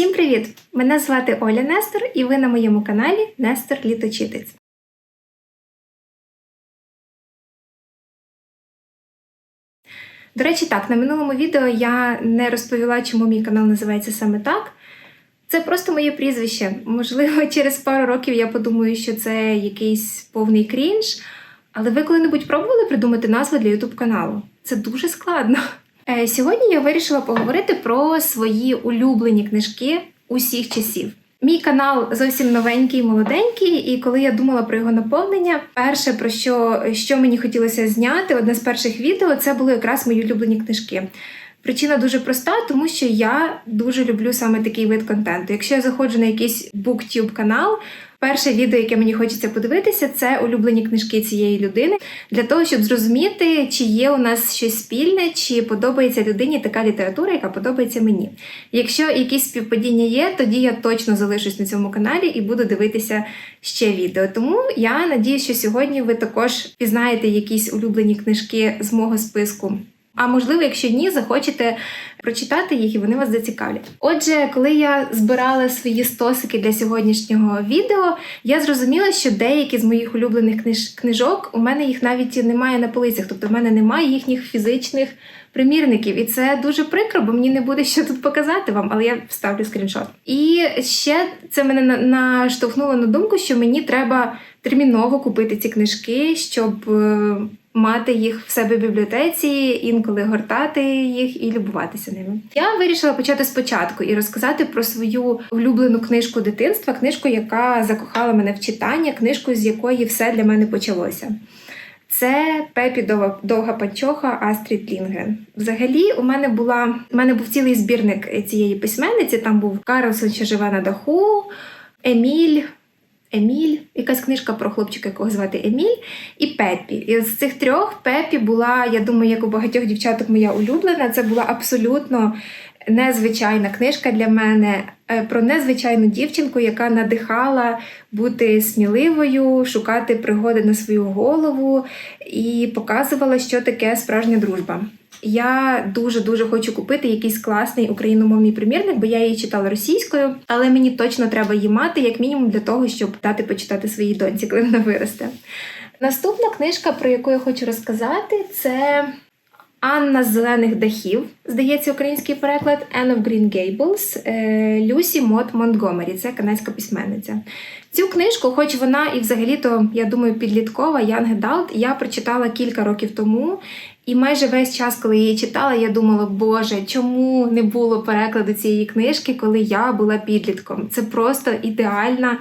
Всім привіт! Мене звати Оля Нестор, і ви на моєму каналі Нестор Літочитець. До речі, так, на минулому відео я не розповіла, чому мій канал називається саме так. Це просто моє прізвище. Можливо, через пару років я подумаю, що це якийсь повний крінж. Але ви коли-небудь пробували придумати назву для YouTube каналу? Це дуже складно. Е, Сьогодні я вирішила поговорити про свої улюблені книжки усіх часів. Мій канал зовсім новенький, молоденький, і коли я думала про його наповнення, перше про що, що мені хотілося зняти, одне з перших відео, це були якраз мої улюблені книжки. Причина дуже проста, тому що я дуже люблю саме такий вид контенту. Якщо я заходжу на якийсь BookTube канал, перше відео, яке мені хочеться подивитися, це улюблені книжки цієї людини для того, щоб зрозуміти, чи є у нас щось спільне, чи подобається людині така література, яка подобається мені. Якщо якісь співпадіння є, тоді я точно залишусь на цьому каналі і буду дивитися ще відео. Тому я надію, що сьогодні ви також пізнаєте якісь улюблені книжки з мого списку. А можливо, якщо ні, захочете прочитати їх і вони вас зацікавлять. Отже, коли я збирала свої стосики для сьогоднішнього відео, я зрозуміла, що деякі з моїх улюблених книж... книжок у мене їх навіть немає на полицях, тобто в мене немає їхніх фізичних примірників. І це дуже прикро, бо мені не буде що тут показати вам, але я вставлю скріншот. І ще це мене наштовхнуло на думку, що мені треба терміново купити ці книжки, щоб. Мати їх в себе в бібліотеці, інколи гортати їх і любуватися ними. Я вирішила почати спочатку і розказати про свою улюблену книжку дитинства, книжку, яка закохала мене в читання, книжку, з якої все для мене почалося. Це Пепі Довга, Довга Панчоха Астрід Лінгрен. Взагалі, у мене була у мене був цілий збірник цієї письменниці. Там був Карлсон, що живе на даху, Еміль. Еміль, якась книжка про хлопчика, якого звати Еміль, і Пепі. І з цих трьох Пепі була, я думаю, як у багатьох дівчаток моя улюблена. Це була абсолютно незвичайна книжка для мене е, про незвичайну дівчинку, яка надихала бути сміливою, шукати пригоди на свою голову і показувала, що таке справжня дружба. Я дуже дуже хочу купити якийсь класний україномовний примірник, бо я її читала російською, але мені точно треба її мати, як мінімум, для того, щоб дати почитати своїй доньці, коли вона виросте. Наступна книжка, про яку я хочу розказати, це Анна з зелених дахів, здається, український переклад Anne of Green Gables е, Люсі Мот Монтгомері. Це канадська письменниця. Цю книжку, хоч вона і взагалі-то, я думаю, підліткова, Young Adult, я прочитала кілька років тому. І майже весь час, коли я її читала, я думала, Боже, чому не було перекладу цієї книжки, коли я була підлітком? Це просто ідеальна,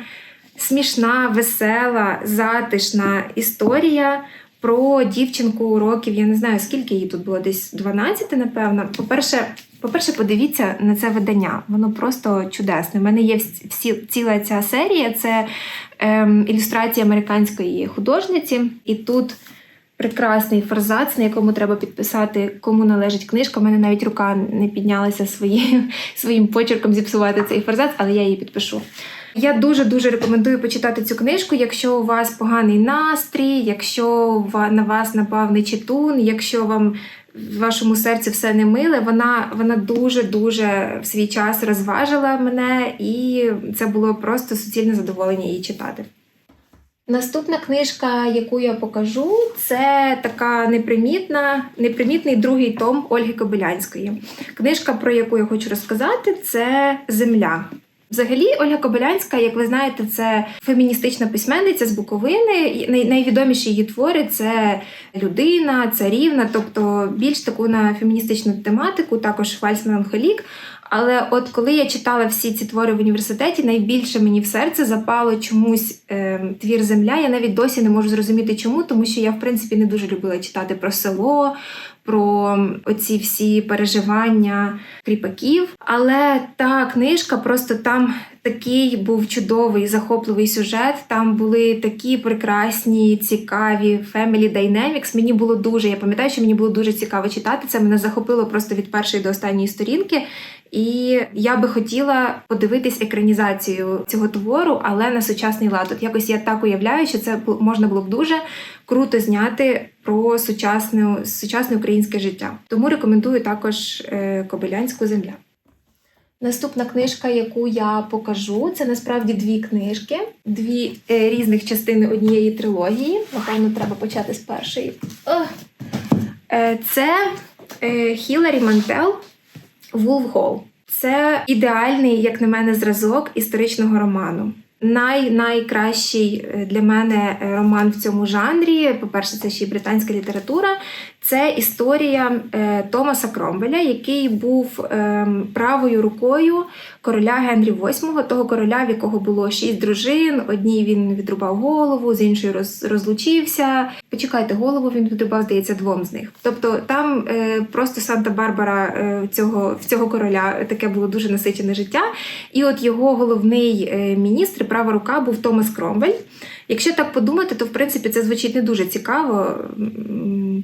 смішна, весела, затишна історія про дівчинку років. Я не знаю, скільки їй тут було, десь 12, напевно. По-перше, по-перше, подивіться на це видання. Воно просто чудесне. У мене є всі, ціла ця серія, це ем, ілюстрація американської художниці, і тут. Прекрасний форзац, на якому треба підписати, кому належить книжка. У мене навіть рука не піднялася своїм, своїм почерком зіпсувати цей форзац, але я її підпишу. Я дуже дуже рекомендую почитати цю книжку, якщо у вас поганий настрій, якщо на вас напав нечитун, якщо вам в вашому серці все не миле. Вона вона дуже дуже в свій час розважила мене, і це було просто суцільне задоволення її читати. Наступна книжка, яку я покажу, це така непримітна, непримітний другий том Ольги Кобилянської. Книжка, про яку я хочу розказати, це Земля. Взагалі, Ольга Кобилянська, як ви знаєте, це феміністична письменниця з Буковини. Найвідоміші її твори це людина, царівна, тобто більш таку на феміністичну тематику, також Вальс Меланхолік. Але от коли я читала всі ці твори в університеті, найбільше мені в серце запало чомусь е, твір Земля. Я навіть досі не можу зрозуміти, чому, тому що я, в принципі, не дуже любила читати про село, про оці всі переживання кріпаків. Але та книжка просто там такий був чудовий, захопливий сюжет. Там були такі прекрасні, цікаві family dynamics. Мені було дуже, я пам'ятаю, що мені було дуже цікаво читати. Це мене захопило просто від першої до останньої сторінки. І я би хотіла подивитись екранізацію цього твору, але на сучасний лад. От якось я так уявляю, що це можна було б дуже круто зняти про сучасне, сучасне українське життя. Тому рекомендую також е, Кобилянську земля. Наступна книжка, яку я покажу, це насправді дві книжки, дві е, різних частини однієї трилогії. Напевно, треба почати з першої. Е, це е, Хіларі Мантел Вулф Гол. Це ідеальний, як на мене, зразок історичного роману. Най найкращий е, для мене е, роман в цьому жанрі. По-перше, це ще й британська література. Це історія е, Томаса Кромвеля, який був е, правою рукою короля Генрі VIII, того короля, в якого було шість дружин. Одній він відрубав голову, з іншою роз, розлучився. Почекайте, голову він відрубав, здається, двом з них. Тобто там е, просто Санта-Барбара е, цього, в цього короля таке було дуже насичене життя. І от його головний міністр, права рука, був Томас Кромвель. Якщо так подумати, то в принципі це звучить не дуже цікаво.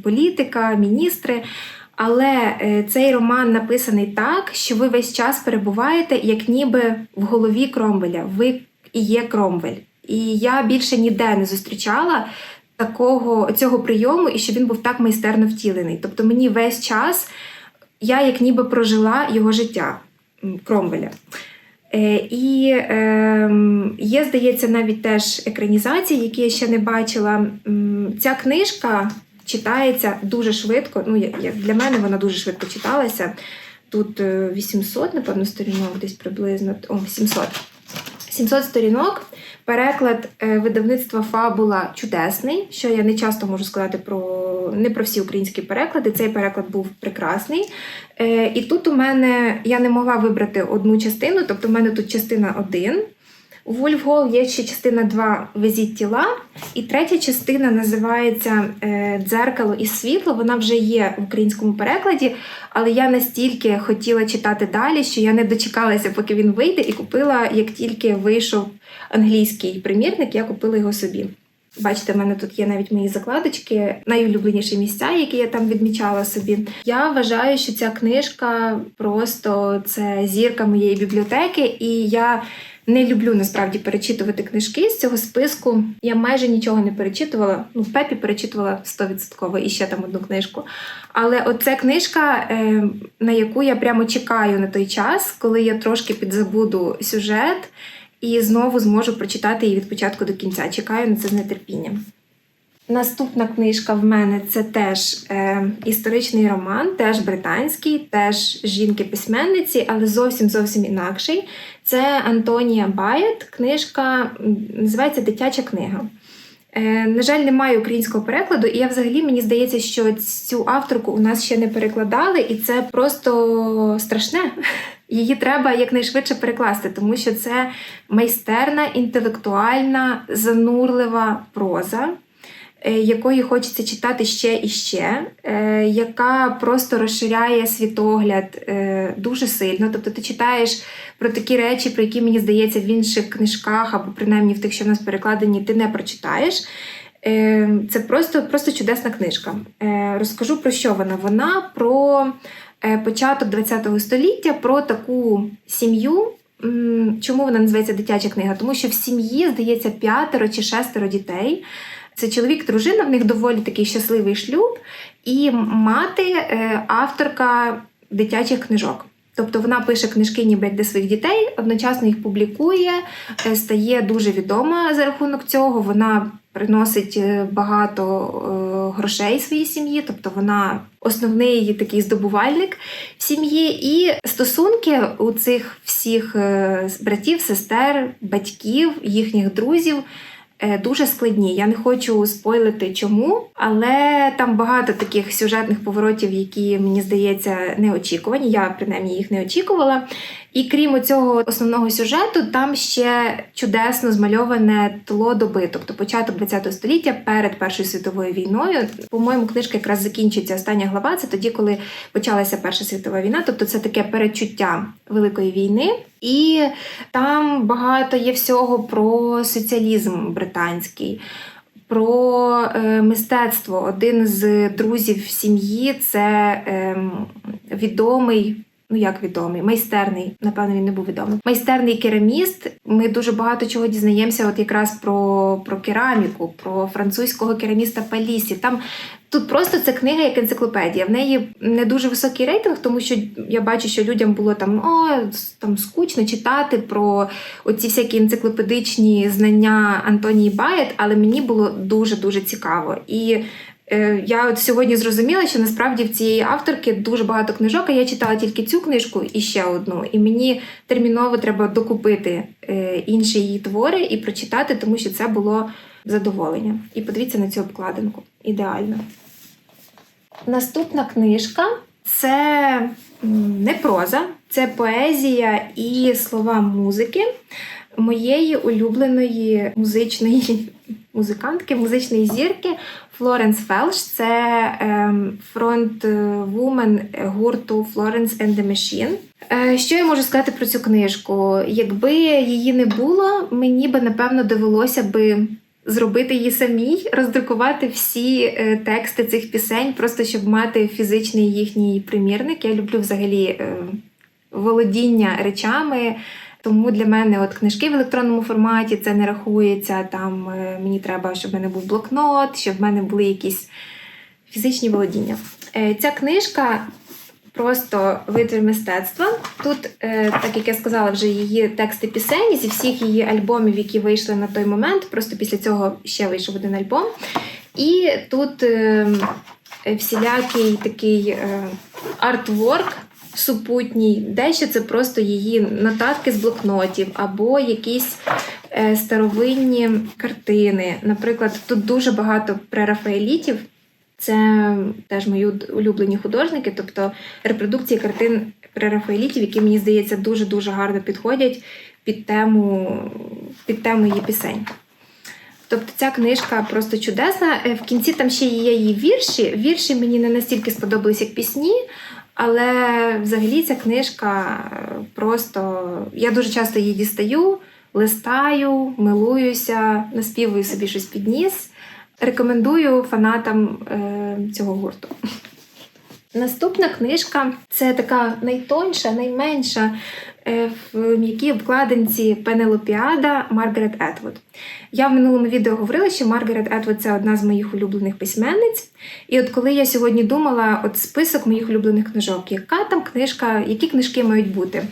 Політика, міністри. Але е, цей роман написаний так, що ви весь час перебуваєте, як ніби в голові Кромвеля. Ви і є Кромвель. І я більше ніде не зустрічала такого цього прийому, і що він був так майстерно втілений. Тобто мені весь час я як ніби прожила його життя Кромвеля. Е, І е, є, здається, навіть теж екранізації, які я ще не бачила. Ця книжка читається дуже швидко. Ну, як для мене вона дуже швидко читалася. Тут е, 800, напевно, сторінок, десь приблизно. О, 700. 700 сторінок. Переклад е, видавництва Фабула чудесний, що я не часто можу сказати про не про всі українські переклади. Цей переклад був прекрасний. Е, І тут у мене я не могла вибрати одну частину, тобто в мене тут частина 1. У Вольфгол є ще частина 2 Везіть тіла, і третя частина називається е, Дзеркало і світло. Вона вже є в українському перекладі, але я настільки хотіла читати далі, що я не дочекалася, поки він вийде, і купила, як тільки вийшов англійський примірник, я купила його собі. Бачите, в мене тут є навіть мої закладочки, найулюбленіші місця, які я там відмічала собі. Я вважаю, що ця книжка просто це зірка моєї бібліотеки, і я не люблю насправді перечитувати книжки з цього списку. Я майже нічого не перечитувала. Ну, в Пепі перечитувала 100% і ще там одну книжку. Але оце книжка, е, на яку я прямо чекаю на той час, коли я трошки підзабуду сюжет і знову зможу прочитати її від початку до кінця. Чекаю на це з нетерпінням. Наступна книжка в мене це теж е, історичний роман, теж британський, теж жінки-письменниці, але зовсім зовсім інакший. Це Антонія Байет. Книжка називається Дитяча книга. Е, на жаль, немає українського перекладу, і я взагалі мені здається, що цю авторку у нас ще не перекладали, і це просто страшне. Її треба якнайшвидше перекласти, тому що це майстерна, інтелектуальна, занурлива проза, е, якої хочеться читати ще і ще, е, яка просто розширяє світогляд е, дуже сильно. Тобто ти читаєш про такі речі, про які мені здається в інших книжках, або принаймні в тих, що в нас перекладені, ти не прочитаєш. Це просто, просто чудесна книжка. Розкажу про що вона. Вона про початок ХХ століття, про таку сім'ю. Чому вона називається дитяча книга? Тому що в сім'ї, здається, п'ятеро чи шестеро дітей. Це чоловік, дружина, в них доволі такий щасливий шлюб, і мати е, авторка дитячих книжок. Тобто вона пише книжки ніби для своїх дітей, одночасно їх публікує, е, стає дуже відома за рахунок цього. Вона приносить е, багато е, грошей своїй сім'ї, тобто вона основний такий здобувальник в сім'ї. І стосунки у цих всіх е, братів, сестер, батьків, їхніх друзів. Дуже складні. Я не хочу спойлити чому, але там багато таких сюжетних поворотів, які мені здається неочікувані. Я принаймні їх не очікувала. І крім цього основного сюжету, там ще чудесно змальоване тло доби, тобто початок ХХ століття перед Першою світовою війною. По-моєму, книжка якраз закінчується остання глава. Це тоді, коли почалася Перша світова війна. Тобто це таке передчуття Великої війни. І там багато є всього про соціалізм британський. Про е, мистецтво. Один з друзів сім'ї це е, відомий Ну, як відомий, майстерний, напевно, він не був відомий. Майстерний кераміст. Ми дуже багато чого дізнаємося, от якраз про, про кераміку, про французького кераміста Палісі. Там тут просто це книга як енциклопедія. В неї не дуже високий рейтинг, тому що я бачу, що людям було там о, там скучно читати про оці всякі енциклопедичні знання Антонії Баєт, але мені було дуже дуже цікаво. І Я от сьогодні зрозуміла, що насправді в цієї авторки дуже багато книжок. а Я читала тільки цю книжку і ще одну. І мені терміново треба докупити е, інші її твори і прочитати, тому що це було задоволення. І подивіться на цю обкладинку. Ідеально. Наступна книжка це не проза, це поезія і слова музики моєї улюбленої музичної музикантки, музичної зірки Флоренс Фелш. Це ем, фронтвумен гурту Florence and the Machine. Е, Що я можу сказати про цю книжку? Якби її не було, мені би напевно довелося би. Зробити її самій, роздрукувати всі е, тексти цих пісень, просто щоб мати фізичний їхній примірник. Я люблю взагалі е, володіння речами. Тому для мене от книжки в електронному форматі це не рахується. Там е, мені треба, щоб в мене був блокнот, щоб в мене були якісь фізичні володіння. Е, ця книжка просто витвір мистецтва. Тут, е, так як я сказала, вже її тексти пісень зі всіх її альбомів, які вийшли на той момент. Просто після цього ще вийшов один альбом. І тут е, всілякий такий артворк супутній, дещо це просто її нотатки з блокнотів, або якісь е, старовинні картини. Наприклад, тут дуже багато прерафаелітів. Це теж мої улюблені художники, тобто репродукції картин прерафаелітів, які мені здається дуже-дуже гарно підходять під тему, під тему її пісень. Тобто ця книжка просто чудесна. Е, в кінці там ще є її вірші. Вірші мені не настільки сподобались, як пісні, але взагалі ця книжка просто я дуже часто її дістаю, листаю, милуюся, наспівую собі щось під ніс. Рекомендую фанатам е, цього гурту. Наступна книжка це така найтонша, найменша е, в м'якій обкладинці Пенелопіада Маргарет Етвуд. Я в минулому відео говорила, що Маргарет Етвуд це одна з моїх улюблених письменниць. І от коли я сьогодні думала, от список моїх улюблених книжок, яка там книжка, які книжки мають бути,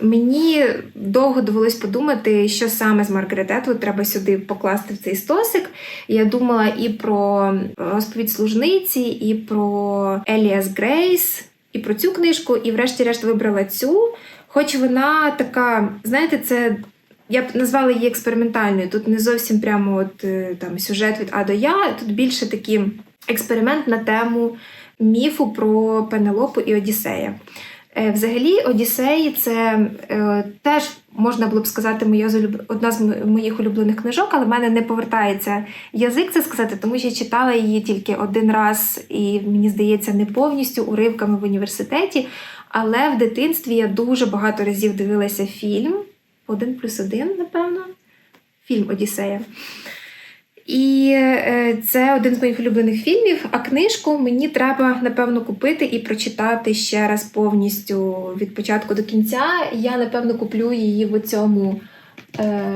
мені довго довелось подумати, що саме з Маргарет Етвуд треба сюди покласти в цей стосик. Я думала і про розповідь служниці, і про Еліас Грейс, і про цю книжку, і, врешті-решт, вибрала цю. Хоч вона така, знаєте, це. Я б назвала її експериментальною. Тут не зовсім прямо от там сюжет від А до Я. Тут більше такий експеримент на тему міфу про Пенелопу і Одіссея. Е, взагалі, Одіссей це е, теж можна було б сказати, моя одна з моїх улюблених книжок, але в мене не повертається язик це сказати, тому що я читала її тільки один раз, і мені здається, не повністю уривками в університеті. Але в дитинстві я дуже багато разів дивилася фільм один плюс один, напевно, фільм Одіссея. І е, це один з моїх улюблених фільмів. А книжку мені треба, напевно, купити і прочитати ще раз повністю від початку до кінця. Я, напевно, куплю її в цьому е,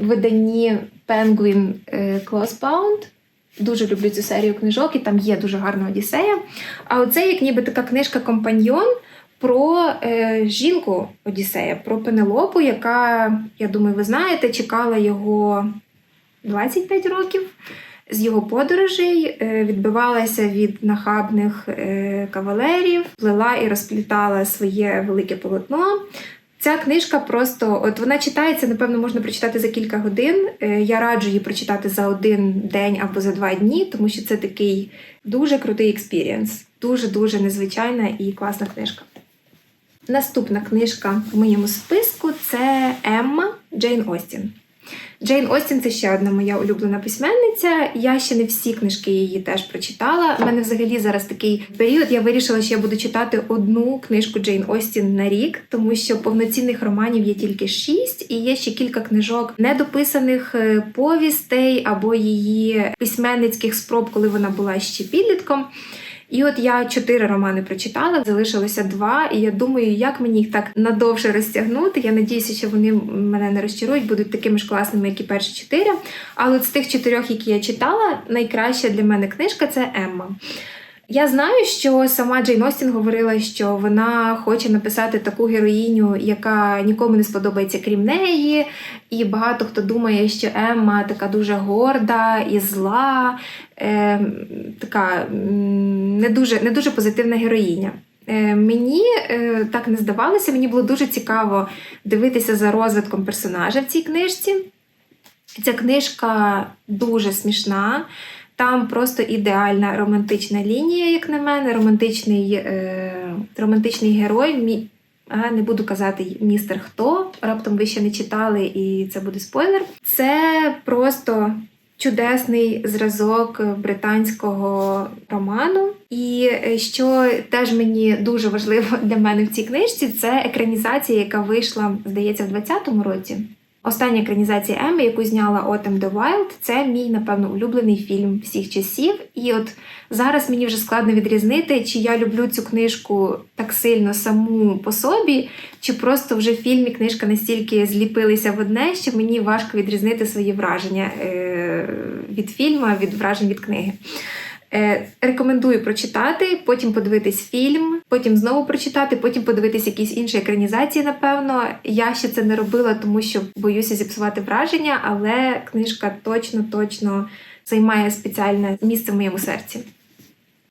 виданні Penguin е, Closebound. Дуже люблю цю серію книжок, і там є дуже гарна Одіссея. А оце як ніби така книжка-компаньйон про е, жінку Одіссея, про Пенелопу, яка, я думаю, ви знаєте, чекала його 25 років. З його подорожей е, відбивалася від нахабних е, кавалерів, плела і розплітала своє велике полотно. Ця книжка просто от вона читається, напевно, можна прочитати за кілька годин. Е, я раджу її прочитати за один день або за два дні, тому що це такий дуже крутий експірієнс. Дуже-дуже незвичайна і класна книжка. Наступна книжка в моєму списку це Емма Джейн Остін. Джейн Остін це ще одна моя улюблена письменниця. Я ще не всі книжки її теж прочитала. У мене взагалі зараз такий період. Я вирішила, що я буду читати одну книжку Джейн Остін на рік, тому що повноцінних романів є тільки шість, і є ще кілька книжок недописаних е, повістей або її письменницьких спроб, коли вона була ще підлітком. І от я чотири романи прочитала, залишилося два, і я думаю, як мені їх так надовше розтягнути. Я надіюся, що вони мене не розчарують, будуть такими ж класними, як і перші чотири. Але от з тих чотирьох, які я читала, найкраща для мене книжка це Емма. Я знаю, що сама Джейн Остін говорила, що вона хоче написати таку героїню, яка нікому не сподобається, крім неї. І багато хто думає, що Емма така дуже горда і зла, е, така не дуже, не дуже позитивна героїня. Е, Мені е, так не здавалося, мені було дуже цікаво дивитися за розвитком персонажа в цій книжці. Ця книжка дуже смішна. Там просто ідеальна романтична лінія, як на мене, романтичний, е, романтичний герой. Мі... А, не буду казати містер хто. Раптом ви ще не читали, і це буде спойлер. Це просто чудесний зразок британського роману. І е, що теж мені дуже важливо для мене в цій книжці, це екранізація, яка вийшла, здається, в 2020 році. Остання екранізація Емми, яку зняла Autumn the Wild, це мій, напевно, улюблений фільм всіх часів. І от зараз мені вже складно відрізнити, чи я люблю цю книжку так сильно саму по собі, чи просто вже фільм і книжка настільки зліпилися в одне, що мені важко відрізнити свої враження е- від фільму, від вражень від книги. Е, Рекомендую прочитати, потім подивитись фільм, потім знову прочитати, потім подивитись якісь інші екранізації. Напевно, я ще це не робила, тому що боюся зіпсувати враження, але книжка точно точно займає спеціальне місце в моєму серці.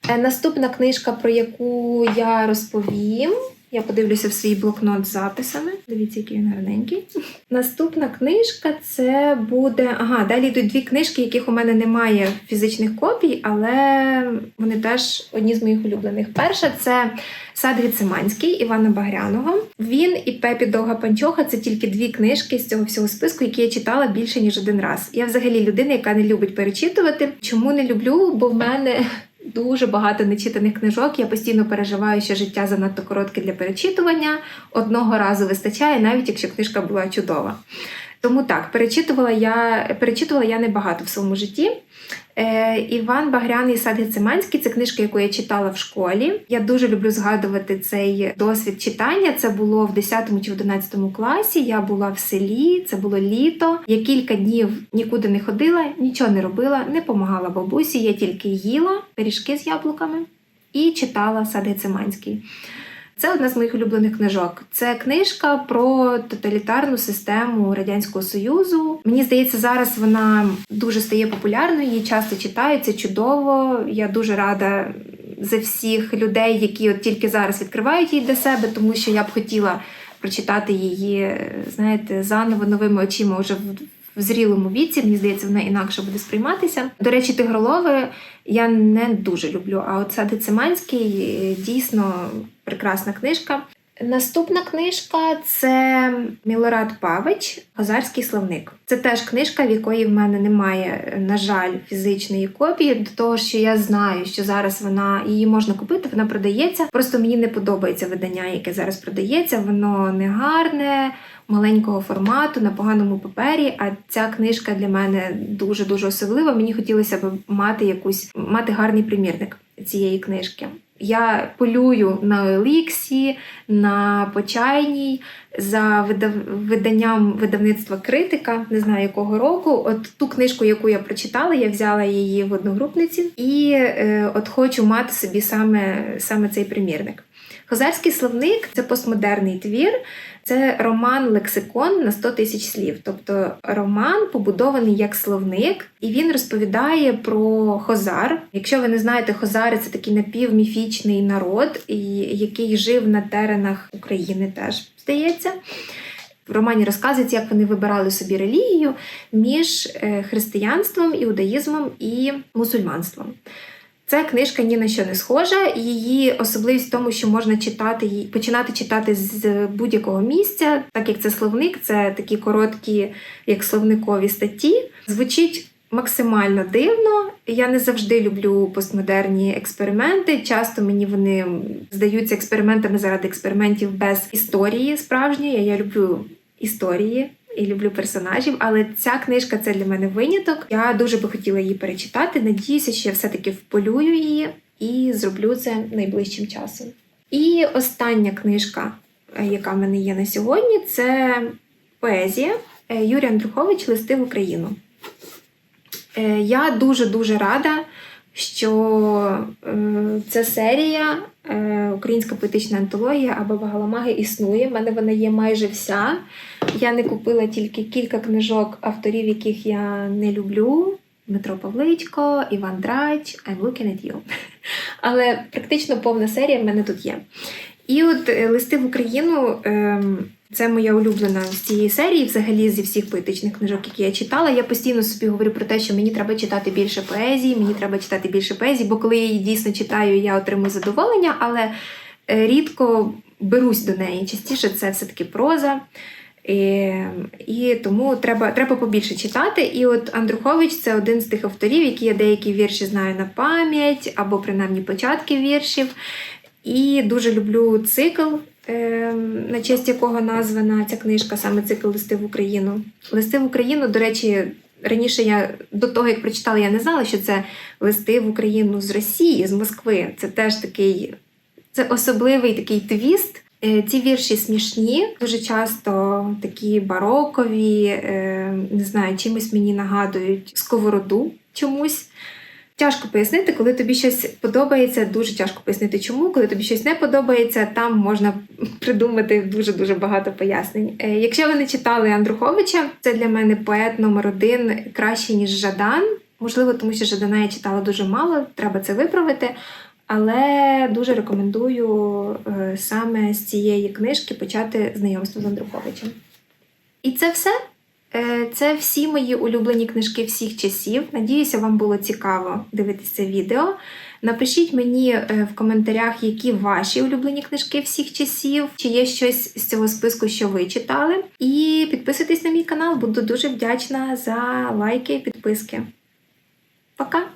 Е, Наступна книжка, про яку я розповім. Я подивлюся в свій блокнот з записами. Дивіться, який він гарненький. Наступна книжка це буде. Ага, далі йдуть дві книжки, яких у мене немає фізичних копій, але вони теж одні з моїх улюблених. Перша це Сад Гециманський Івана Багряного. Він і Пепі Довга Панчоха це тільки дві книжки з цього всього списку, які я читала більше ніж один раз. Я взагалі людина, яка не любить перечитувати. Чому не люблю? Бо в мене дуже багато нечитаних книжок. Я постійно переживаю, що життя занадто коротке для перечитування. Одного разу вистачає, навіть якщо книжка була чудова. Тому так, перечитувала я перечитувала я небагато в своєму житті. Е, Іван Багряний сад Гециманський це книжка, яку я читала в школі. Я дуже люблю згадувати цей досвід читання. Це було в 10 чи в 11 класі. Я була в селі, це було літо. Я кілька днів нікуди не ходила, нічого не робила, не помагала бабусі. Я тільки їла пиріжки з яблуками і читала сад Гециманський. Це одна з моїх улюблених книжок. Це книжка про тоталітарну систему Радянського Союзу. Мені здається, зараз вона дуже стає популярною, її часто читають, чудово. Я дуже рада за всіх людей, які от тільки зараз відкривають її для себе, тому що я б хотіла прочитати її, знаєте, заново новими очима вже в. Зрілому віці, мені здається, вона інакше буде сприйматися. До речі, тигролови я не дуже люблю. А от Сади дійсно прекрасна книжка. Наступна книжка це Мілорад Павич Хазарський словник. Це теж книжка, в якої в мене немає, на жаль, фізичної копії. До того, що я знаю, що зараз вона її можна купити, вона продається. Просто мені не подобається видання, яке зараз продається. Воно не гарне, маленького формату, на поганому папері. А ця книжка для мене дуже дуже особлива. Мені хотілося б мати якусь мати гарний примірник цієї книжки. Я полюю на Еліксі, на Почайній за виданням видавництва критика, не знаю якого року. От ту книжку, яку я прочитала, я взяла її в одногрупниці і е, от хочу мати собі саме, саме цей примірник. Хозарський словник це постмодерний твір, це роман-лексикон на 100 тисяч слів. Тобто роман побудований як словник, і він розповідає про Хозар. Якщо ви не знаєте, Хозари це такий напівміфічний народ, який жив на теренах України, теж здається. В романі розказується, як вони вибирали собі релігію між християнством, іудаїзмом і мусульманством. Ця книжка ні на що не схожа. Її особливість в тому, що можна читати її, починати читати з будь-якого місця, так як це словник, це такі короткі, як словникові статті. Звучить максимально дивно. Я не завжди люблю постмодерні експерименти. Часто мені вони здаються експериментами заради експериментів без історії справжньої. Я люблю історії і люблю персонажів, але ця книжка це для мене виняток. Я дуже би хотіла її перечитати. Надіюся, що я все-таки вполюю її. і зроблю це найближчим часом. І остання книжка, е, яка в мене є на сьогодні, це поезія е, Юрій Андрухович Листи в Україну. Е, Я дуже-дуже рада, що е, ця серія, е, українська поетична антологія або Багаламаги існує. В мене вона є майже вся. Я не купила тільки кілька книжок авторів, яких я не люблю. Дмитро Павличко, Іван Драч, I'm looking at you. Але практично повна серія в мене тут є. І от е, листи в Україну ем, це моя улюблена з цієї серії, взагалі зі всіх поетичних книжок, які я читала. Я постійно собі говорю про те, що мені треба читати більше поезії, мені треба читати більше поезії, бо коли я її дійсно читаю, я отримую задоволення, але е, рідко берусь до неї. Частіше це все-таки проза. І, і тому треба, треба побільше читати. І от Андрухович це один з тих авторів, які я деякі вірші знаю на пам'ять, або принаймні початки віршів. І дуже люблю цикл, на честь якого названа ця книжка, саме цикл Листи в Україну. Листи в Україну, до речі, раніше я до того, як прочитала, я не знала, що це листи в Україну з Росії, з Москви. Це теж такий це особливий такий твіст. Е, Ці вірші смішні, дуже часто такі барокові, е, не знаю, чимось мені нагадують сковороду чомусь. Тяжко пояснити, коли тобі щось подобається, дуже тяжко пояснити, чому. Коли тобі щось не подобається, там можна придумати дуже-дуже багато пояснень. Е, Якщо ви не читали Андруховича, це для мене поет номер один краще, ніж Жадан. Можливо, тому що Жадана я читала дуже мало, треба це виправити. Але дуже рекомендую е, саме з цієї книжки почати знайомство з Андруховичем. І це все. Е, Це всі мої улюблені книжки всіх часів. Надіюся, вам було цікаво дивитися відео. Напишіть мені е, в коментарях, які ваші улюблені книжки всіх часів, чи є щось з цього списку, що ви читали. І підписуйтесь на мій канал, буду дуже вдячна за лайки і підписки. Пока!